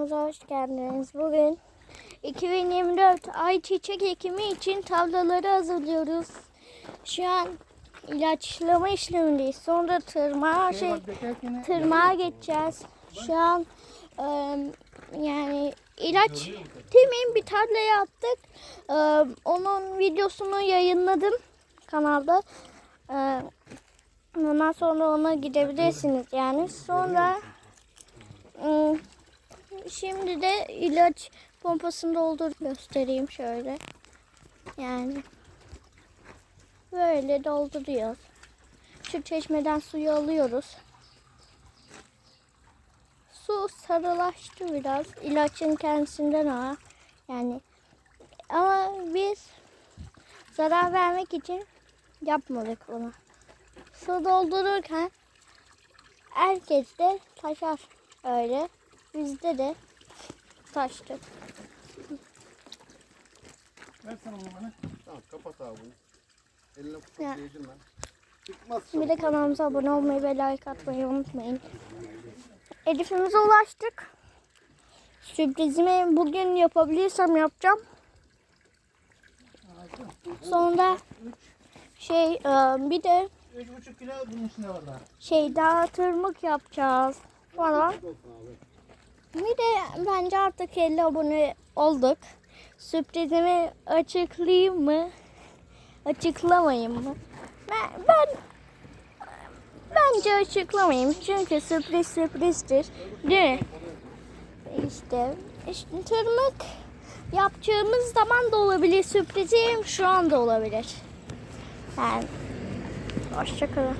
kanalımıza hoş geldiniz. Bugün 2024 ayçiçek ekimi için tabloları hazırlıyoruz. Şu an ilaçlama işlemindeyiz. Sonra tırmağa şey tırmağa geçeceğiz. Şu an e, yani ilaç temin bir tarla yaptık. E, onun videosunu yayınladım kanalda. E, ondan sonra ona gidebilirsiniz yani. Sonra Şimdi de ilaç pompasını doldur göstereyim şöyle. Yani böyle dolduruyoruz. Şu çeşmeden suyu alıyoruz. Su sarılaştı biraz. İlaçın kendisinden ama yani ama biz zarar vermek için yapmadık bunu. Su doldururken herkes de taşar öyle. Bizde de taştı. Ver sana onu bana. Tamam kapat abi bunu. Eline Ya. tutup değdirme. Çıkmaz Bir de kanalımıza abone olmayı ve like atmayı unutmayın. Hedefimize ulaştık. Sürprizimi bugün yapabilirsem yapacağım. Sonra şey e, bir de 3,5 kilo bunun içinde var daha. şey daha tırmık yapacağız falan. Bir de bence artık 50 abone olduk. Sürprizimi açıklayayım mı? Açıklamayayım mı? Ben, ben bence açıklamayayım. Çünkü sürpriz sürprizdir. Değil mi? İşte, işte tırmık yapacağımız zaman da olabilir. Sürprizim şu anda olabilir. Yani hoşçakalın.